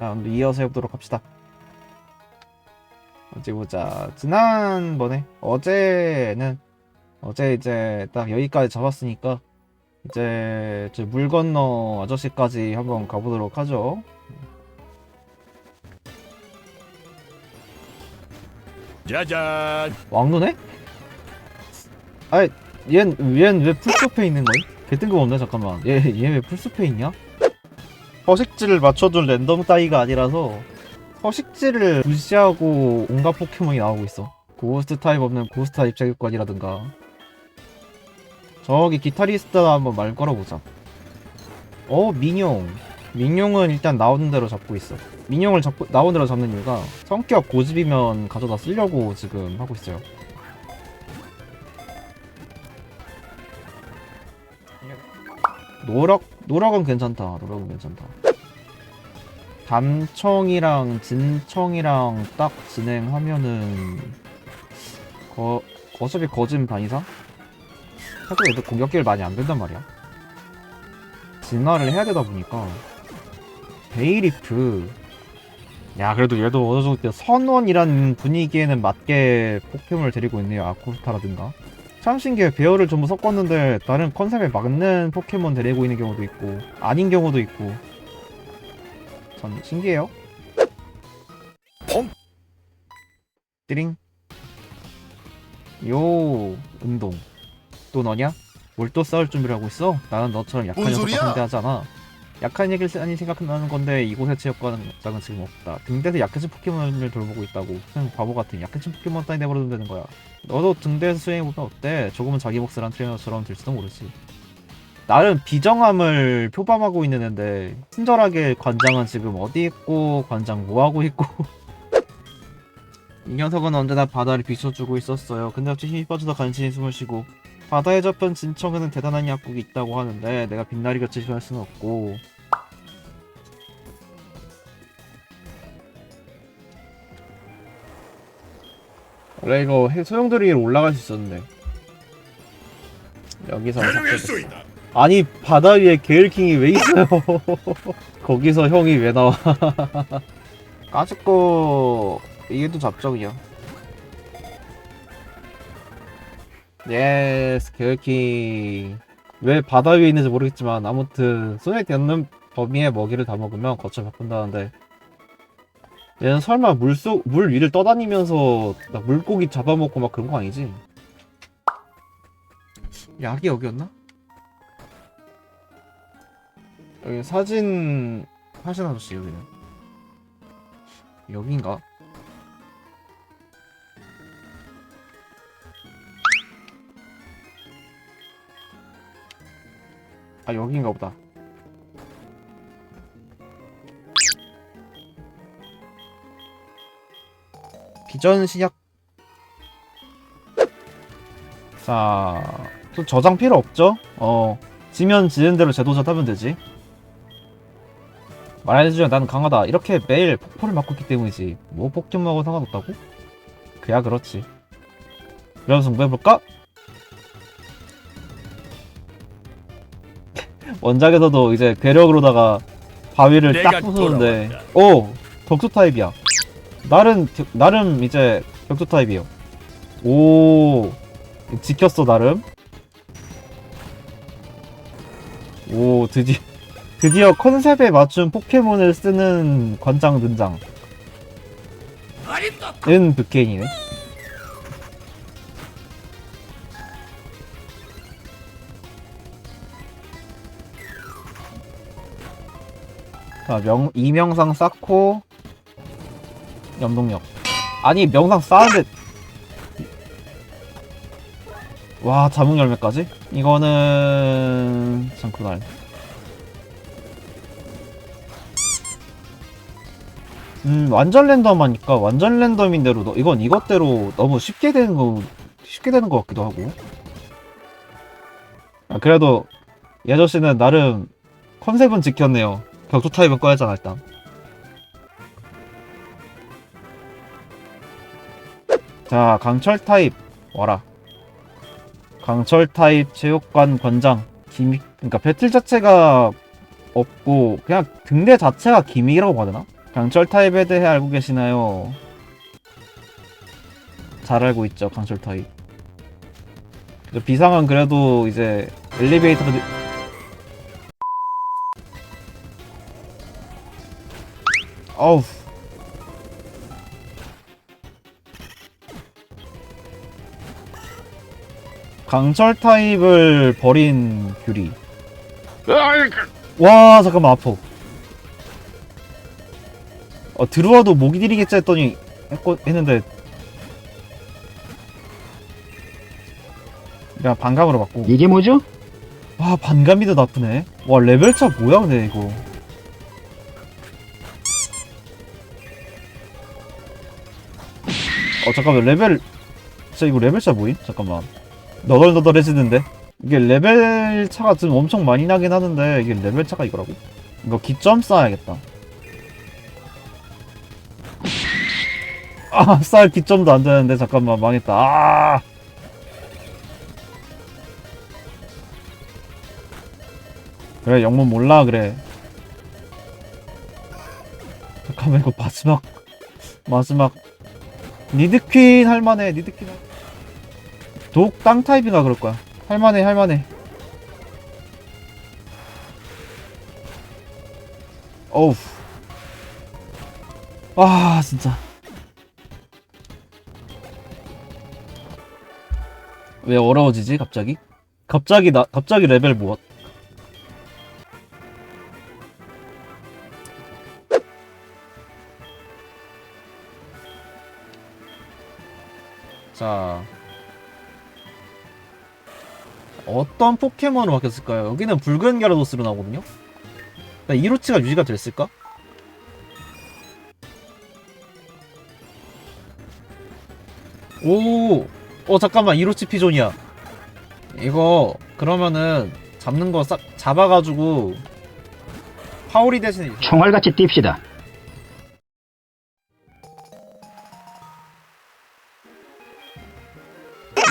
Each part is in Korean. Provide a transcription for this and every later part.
자, 오늘 이어서 해보도록 합시다. 어디 보자. 지난번에 어제는 어제 이제 딱 여기까지 잡았으니까 이제 저 물 건너 아저씨까지 한번 가보도록 하죠. 짜잔. 왕눈에? 아이, 얜, 얜왜 풀숲에 있는 거임? 개 뜬금없네, 잠깐만. 얘, 얘 왜 풀숲에 있냐? 서식지를 맞춰준 랜덤 따위가 아니라서 서식지를 무시하고 온갖 포켓몬이 나오고 있어. 고스트 타입 없는 고스트 타입 자격관이라든가. 저기 기타리스트 한번 말 걸어보자. 어, 민용. 민용은 일단 나오는 대로 잡고 있어. 민용을 잡고, 나오는 대로 잡는 이유가 성격 고집이면 가져다 쓰려고 지금 하고 있어요. 노력, 노력은 괜찮다. 노력은 괜찮다. 담청이랑 진청이랑 딱 진행하면은 거, 거섭이 거진 반 이상? 사실 애들 공격기를 많이 안 된단 말이야. 진화를 해야 되다 보니까 베이리프 야 그래도 얘도 어느 정도 선원이라는 분위기에는 맞게 포켓몬을 데리고 있네요 아쿠스타라든가 참 신기해 베어를 전부 섞었는데 다른 컨셉에 맞는 포켓몬 데리고 있는 경우도 있고 아닌 경우도 있고 참 신기해요 펑! 띠링 요 운동 또 너냐? 뭘 또 싸울 준비를 하고 있어? 나는 너처럼 약한 뭔 녀석과 소리야? 상대하잖아 약한 얘기를 쓰니 생각나는 건데 이곳의 체육관은 지금 없다. 등대에서 약해진 포켓몬을 돌보고 있다고. 그냥 바보 같은 약해진 포켓몬 따위 내버려두면 되는 거야. 너도 등대에서 수행해보면 어때? 조금은 자기 몫을 한 트레이너처럼 될지도 모르지. 나름 비정함을 표방하고 있는 앤데 친절하게 관장은 지금 어디 있고 관장 뭐하고 있고. 이 녀석은 언제나 바다를 비춰주고 있었어요. 근데 갑자기 힘이 빠져서 간신히 숨을 쉬고. 바다에 접한 진청에는 대단한 약국이 있다고 하는데 내가 빛나리 곁을 싫어할 수는 없고. 원래 이거 해- 소용돌이 위로 올라갈 수 있었는데. 여기서 해냈소이다. 아니 바다 위에 게일킹이 왜 있어요? 거기서 형이 왜 나와? 까짓거 이게 또 그냥 예스 게일킹. 왜 바다 위에 있는지 모르겠지만 아무튼 손에 닿는 범위의 먹이를 다 먹으면 거쳐 바꾼다는데. 얘는 설마 물속 물 위를 떠다니면서 막 물고기 잡아먹고 막 그런 거 아니지? 약이 여기였나? 여기 사진 하신 아저씨 여기는 여긴가? 아 여긴가 보다 비전 시작 자또 저장 필요 없죠? 어 지면 지는 대로 제도자 타면 되지 말해주면 나는 강하다. 이렇게 매일 폭포를 맞고 있기 때문이지. 뭐 포켓몬하고 상관없다고? 그야 그렇지. 그럼 승부해볼까? 원작에서도 이제 괴력으로다가 바위를 딱 부수는데. 오! 격투 타입이야. 나름 겨- 나름 이제 격투 타입이요. 오! 지켰어 나름. 오 드디어 드디어 컨셉에 맞춘 포켓몬을 쓰는 관장 등장. 은 브케인이네. 자, 명, 이명상 쌓고 염동력. 아니 명상 쌓는데 와 자몽 열매까지? 이거는 장크날 음 완전 랜덤하니까 완전 랜덤인대로 너, 이건 이것대로 너무 쉽게 되는 거 쉽게 되는 것 같기도 하고. 아, 그래도 이 아저씨는 나름 컨셉은 지켰네요. 격투 타입은 꺼야잖아 일단. 자 강철 타입 와라. 강철 타입 체육관 권장 기믹 그러니까 배틀 자체가 없고 그냥 등대 자체가 기믹이라고 봐야 되나? 강철 타입에 대해 알고 계시나요? 잘 알고 있죠 강철 타입. 저 비상은 그래도 이제 엘리베이터가 되- 어우. 강철 타입을 버린 귤이 와 잠깐만 아파 어 들어와도 목이 디리겠지 했더니 했고, 했는데. 그냥 반감으로 받고. 이게 뭐죠? 와 반감이 더 나쁘네. 와 레벨차 뭐야 근데 이거. 어 잠깐만 레벨 진짜 이거 레벨차 뭐임? 잠깐만. 너덜너덜해지는데? 이게 레벨 차가 지금 엄청 많이 나긴 하는데 이게 레벨 차가 이거라고? 이거 기점 쌓아야겠다 아 쌓을 기점도 안 되는데 잠깐만 망했다. 아! 그래 영문 몰라 그래. 잠깐만 이거 마지막 마지막. 니드퀸 할만해 니드퀸 할... 독땅 타입인가 그럴 거야. 할만해 할만해. 어우. 와 진짜 왜 어려워지지 갑자기 갑자기 나 갑자기 레벨 뭐 자 어떤 포켓몬으로 바뀌었을까요? 여기는 붉은 갸라도스로 나오거든요? 이로치가 유지가 됐을까? 오! 어 잠깐만 이로치 피존이야 이거 그러면은 잡는 거 싹 잡아가지고 파오리 대신에 총알같이 뜁시다.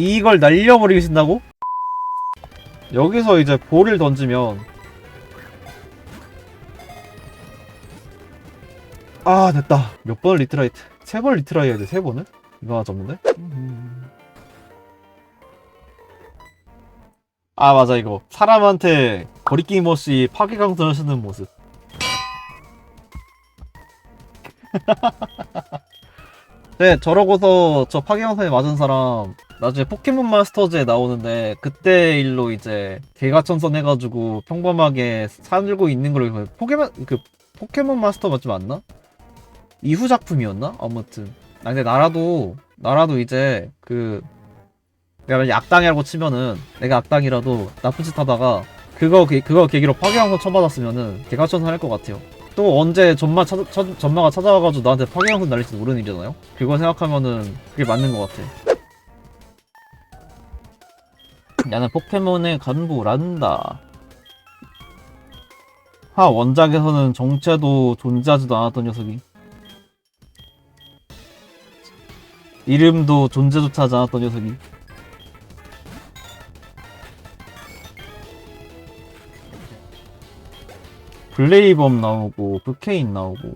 이걸 날려버리신다고? 여기서 이제 볼을 던지면 아 됐다 몇 번을 리트라이트 세 번 리트라이 해야 돼세 번을? 이거 하나 잡는데? 아 맞아 이거 사람한테 거리게임 없이 파괴강전 하시는 모습 네 저러고서 저 파괴강선에 맞은 사람 나중에 포켓몬 마스터즈에 나오는데 그때 일로 이제 개가천선 해가지고 평범하게 살고 있는 걸로 포켓몬 그 포켓몬 마스터 맞지 맞나? 이후 작품이었나? 아무튼 아 근데 나라도 나라도 이제 그 내가 만약 악당이라고 치면은 내가 악당이라도 나쁜 짓 하다가 그거 계- 그거 계기로 파괴강선 쳐받았으면은 개가천선 할 것 같아요. 또 언제 전마 찾아, 찾- 전마가 찾아와가지고 나한테 파괴강선 날릴지 모르는 일이잖아요. 그거 생각하면은 그게 맞는 것 같아. 나는 포켓몬의 간부란다. 하 원작에서는 정체도 존재하지도 않았던 녀석이 이름도 존재조차 하지 않았던 녀석이 블레이범 나오고 브케인 나오고.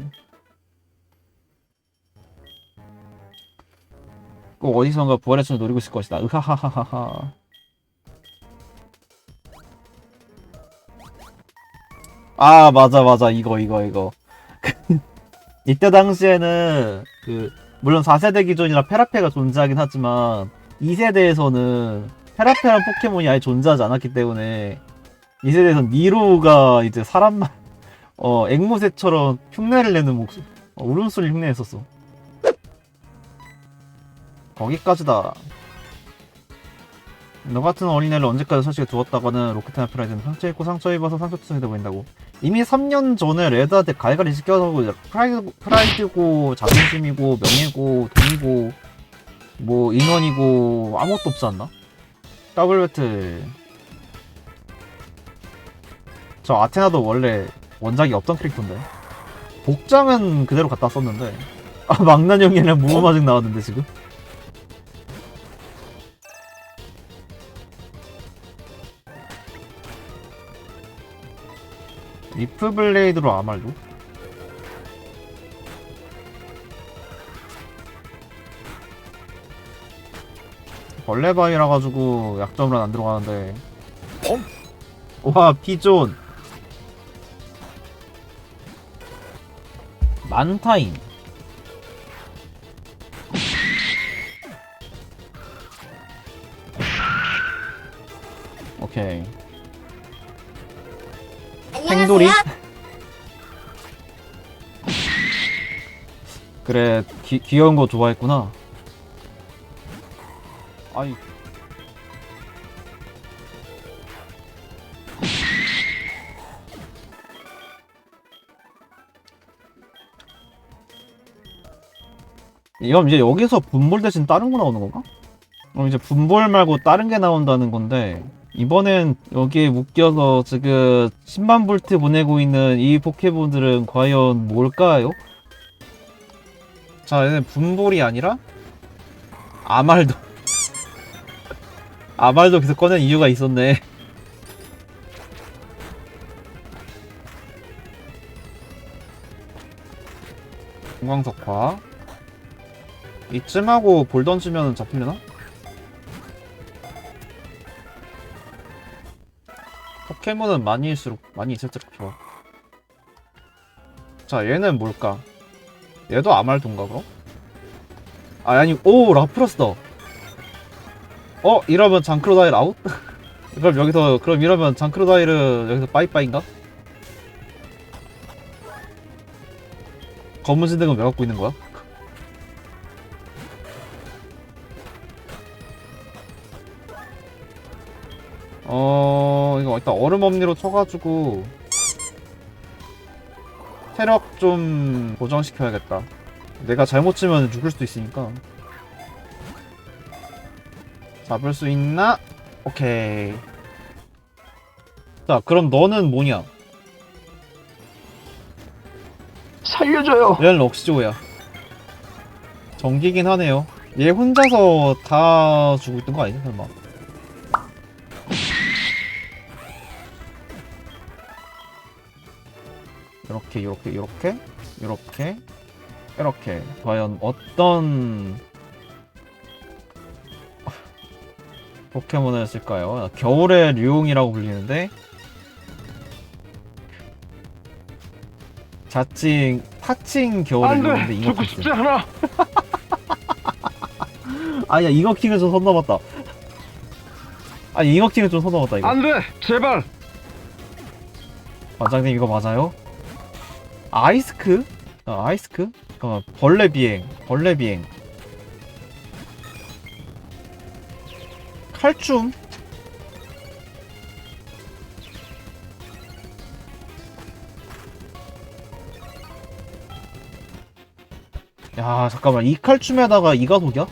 꼭 어디선가 부활의 천을 노리고 있을 것이다. 으하하하하하. 아 맞아 맞아. 이거 이거 이거. 이때 당시에는 그 물론 4세대 기존이라 페라페가 존재하긴 하지만 2세대에서는 페라페란 포켓몬이 아예 존재하지 않았기 때문에 2세대에선 니로가 이제 사람만 어 앵무새처럼 흉내를 내는 목소리 어, 울음소리 흉내 냈었어. 거기까지다. 너 같은 어린애를 언제까지 서식에 두었다가는 로켓이나 프라이드는 상처 입고 상처 입어서 상처투성이 돼 보인다고. 이미 3년 전에 레드한테 갈갈이 시켜서 이제 프라이드, 프라이드고 자존심이고 명예고 돈이고 뭐 인원이고 아무것도 없지 않나? 더블 배틀. 저 아테나도 원래 원작이 없던 캐릭터인데. 복장은 그대로 갖다 썼는데. 아 망나뇽이랑 무모마중 나왔는데 지금. 리프 블레이드로 아말로? 벌레바위라 가지고 약점은 안 들어가는데. 와 피존! 만타임 오케이. 팽돌이? 그래 귀, 귀여운 거 좋아했구나. 아이 이건 이제 여기서 분볼 대신 다른 거 나오는 건가? 그럼 이제 분볼 말고 다른 게 나온다는 건데 이번엔 여기에 묶여서 지금 10만 볼트 보내고 있는 이 포켓몬들은 과연 뭘까요? 자, 얘는 분볼이 아니라 아말도 아말도 계속 꺼낸 이유가 있었네 공광석화 이쯤 하고 볼 던지면 잡히려나? 포켓몬은 많이일수록 많이 있을수록 좋아. 자, 얘는 뭘까? 얘도 아말도인가 그럼? 아, 아니, 오, 라프라스다. 어, 이러면 장크로다일 아웃? 그럼 여기서, 그럼 이러면 장크로다일은 여기서 빠이빠이인가? 검은 신등은 왜 갖고 있는 거야? 어 이거 일단 얼음 엄니로 쳐가지고 체력 좀 보정시켜야겠다 내가 잘못 치면 죽을 수도 있으니까 잡을 수 있나? 오케이 자 그럼 너는 뭐냐? 살려줘요. 얘는 럭시조야 정기긴 하네요 얘 혼자서 다 주고 있던 거 아니지 설마 이렇게 이렇게 이렇게 이렇게 이렇게 과연 어떤 포켓몬을 쓸까요? 겨울의 류옹이라고 불리는데 자칭 타칭 겨울의 류옹인데 이거 싶지 않아. 아니야 이거 킹을 좀선 넘었다 아니 이거 킹을 좀선 넘었다 이거 안돼 제발. 반장님 이거 맞아요? 아이스크? 어, 아이스크? 잠깐만 벌레 비행 벌레 비행 칼춤 야 잠깐만 이 칼춤에다가 이 가독이야?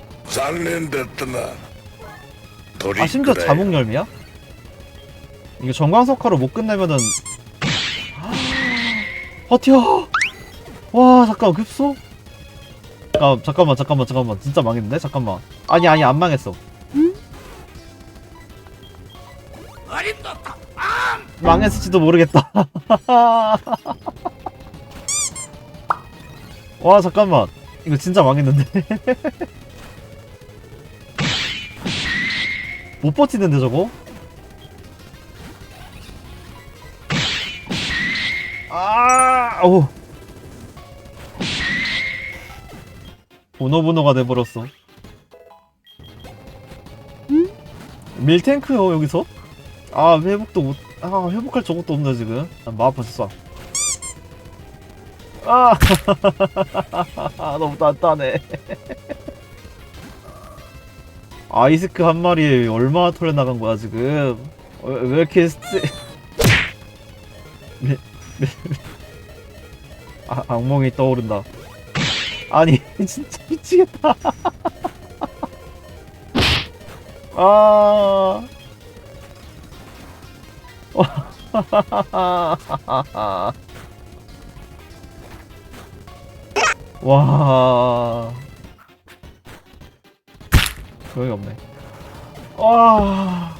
아 심지어 자몽 열매야? 이거 전광석화로 못 끝내면은 버텨! 와 잠깐 급소? 아, 잠깐만 잠깐만 잠깐만 진짜 망했는데? 잠깐만 아니 아니 안 망했어 망했을지도 모르겠다 와 잠깐만 이거 진짜 망했는데 못 버티는데 저거? 아, 오. 보노보노가 돼버렸어. 밀탱크요 여기서? 아 회복도 못. 아 회복할 저것도 없네 지금. 아, 마아파졌어. 아 너무 단단해. 아이스크 한 마리에 얼마나 털려 나간 거야 지금? 왜, 왜 이렇게 미- 아, 악몽이 떠오른다. 아니 진짜 미치겠다. 아. 와. 소용이 없네. 와.